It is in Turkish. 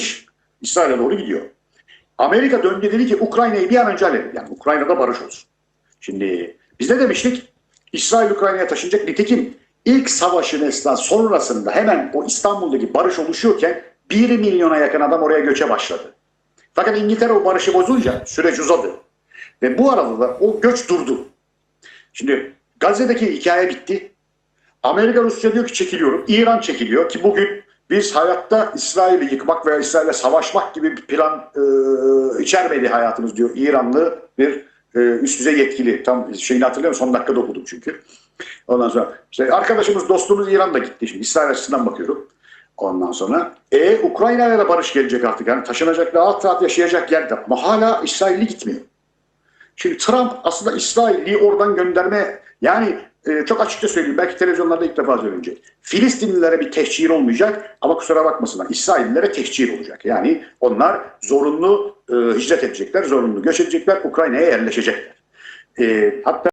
iş İsrail'e doğru gidiyor. Amerika döndü dedi ki Ukrayna'yı bir an önce halledin. Yani Ukrayna'da barış olsun. Şimdi biz ne demiştik? İsrail Ukrayna'ya taşınacak. Nitekim ilk savaşın esnası sonrasında hemen o İstanbul'daki barış oluşuyorken 1 milyona yakın adam oraya göçe başladı. Fakat İngiltere o barışı bozunca süreç uzadı. Ve bu arada da o göç durdu. Şimdi Gazze'deki hikaye bitti. Amerika Rusya diyor ki çekiliyorum. İran çekiliyor ki bugün biz hayatta İsrail'i yıkmak veya İsrail'le savaşmak gibi bir plan e, içermedi hayatımız diyor. İranlı bir e, üst düzey yetkili. Tam şeyini hatırlıyorum son dakikada okudum çünkü. Ondan sonra işte arkadaşımız dostumuz İran'da gitti. Şimdi İsrail açısından bakıyorum. Ondan sonra e Ukrayna'ya da barış gelecek artık. Yani taşınacak rahat rahat yaşayacak yerde. Ama hala İsrailli gitmiyor. Şimdi Trump aslında İsrail'i oradan gönderme yani e, çok açıkça söyleyeyim belki televizyonlarda ilk defa söyleyecek. Filistinlilere bir tehcir olmayacak ama kusura bakmasınlar İsraillilere tehcir olacak. Yani onlar zorunlu e, hicret edecekler, zorunlu göç edecekler, Ukrayna'ya yerleşecekler. E, hatta